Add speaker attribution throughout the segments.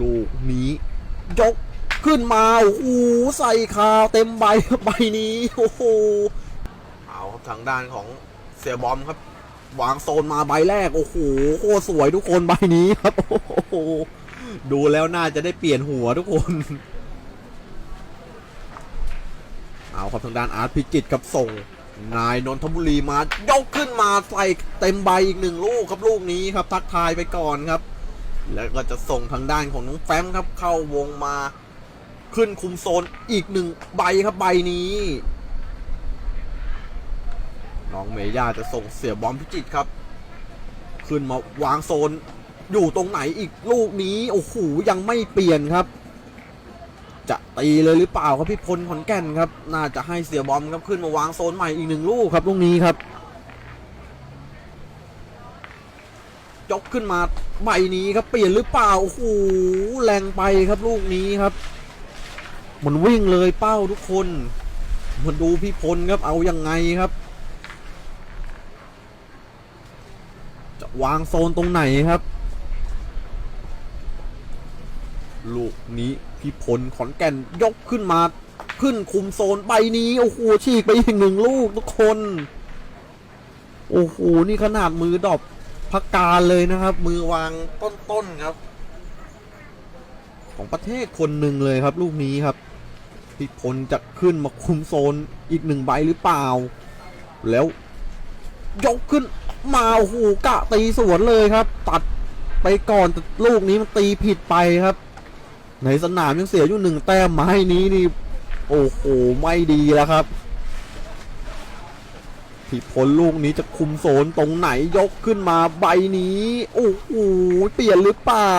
Speaker 1: ลูกนี้ ยกขึ้นมาโอ้โหใส่คาวเต็มใบใบนี้โอ้โหเอาครับทางด้านของเสียบอมครับ วางโซนมาใบแรกโอ้โหโคตรสวยทุกคนใบนี้ครับโอ้โหดูแล้วน่าจะได้เปลี่ยนหัวทุกคนเอาครับทางด้านอาร์ตพิจิตครับส่ง นายนนทบุรีมายกขึ้นมาใส่เต็มใบอีกหนึ่งลูกครับลูกนี้ครับ ทักทายไปก่อนครับ แล้วก็จะส่งทางด้านของน้องแฟมครับ เข้าวงมาขึ้นคุมโซนอีกหนึ่งใบครับใบนี้ น้องเมย่าจะส่งเสียบอมพิจิตครับ ขึ้นมาวางโซนอยู่ตรงไหนอีกลูกนี้โอ้โหยังไม่เปลี่ยนครับ จะตีเลยหรือเปล่าครับพี่พลขอนแก่นครับ น่าจะให้เสียบอมครับขึ้นมาวางโซนใหม่อีกหนึ่งลูกครับลูกนี้ครับ ยกขึ้นมาใบนี้ครับเปลี่ยนหรือเปล่าโอ้โหแรงไปครับลูกนี้ครับมันวิ่งเลยเป้าทุกคนมันดูพี่พลครับเอายังไงครับ จะวางโซนตรงไหนครับ ลูกนี้พี่พลขอนแก่นยกขึ้นมาขึ้นคุมโซนใบนี้โอ้โหฉีกไปอีกหนึ่งลูกทุกคน โอ้โหนี่ขนาดมือดอบ พักการเลยนะครับ มือวางต้นๆครับ ของประเทศคนหนึ่งเลยครับ ลูกนี้ครับพี่พลจะขึ้นมาคุมโซนอีกหนึ่งใบหรือเปล่า แล้วยกขึ้นมาโอ้โหกะตีสวนเลยครับ ตัดไปก่อนแต่ลูกนี้มันตีผิดไปครับ ในสนามยังเสียอยู่หนึ่งแต้มไม้นี้นี่โอ้โหไม่ดีแล้วครับ พี่พลลูกนี้จะคุมโซนตรงไหนยกขึ้นมาใบนี้โอ้โหเปลี่ยนหรือเปล่า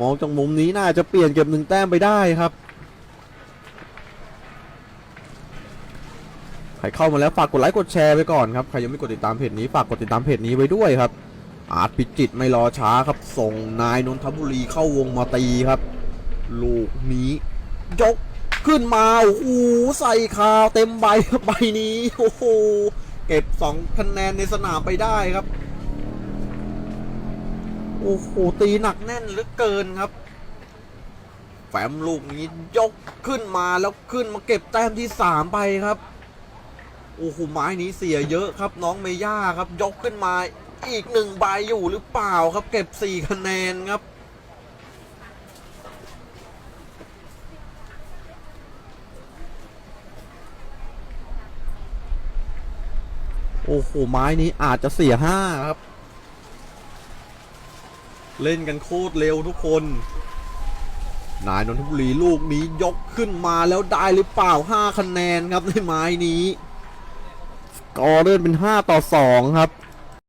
Speaker 1: มองจากมุมนี้น่าจะเปลี่ยนเก็บหนึ่งแต้มไปได้ครับใครเข้ามาแล้วฝากกดไลค์กดแชร์ไปก่อนครับใครยังไม่กดติดตามเพจนี้ฝากกดติดตามเพจนี้ไว้ด้วยครับ อาร์ตพิจิตไม่รอช้าครับ ส่งนายนนทบุรีเข้าวงมาตีครับ ลูกนี้ยก ขึ้นมาโอ้โหใส่คาวเต็มใบใบนี้โอ้โหเก็บสองคะแนนในสนามไปได้ครับ โอ้โหตีหนักแน่นเหลือเกินครับแฟมลูกนี้ยกขึ้นมาแล้วขึ้นมาเก็บแต้มที่สามไปครับโอ้โหไม้นี้เสียเยอะครับน้องเมย่าครับ ยกขึ้นมาอีกหนึ่งใบอยู่หรือเปล่าครับ เก็บสี่คะแนนครับ โอ้โห ไม้นี้อาจจะเสียห้าครับ เล่นกันโคตรเร็วทุกคน นายนนทบุรีลูกนี้ยกขึ้นมาแล้วได้หรือเปล่าห้าคะแนนครับในไม้นี้ กอเลื่อนเป็น5ต่อ2ครับ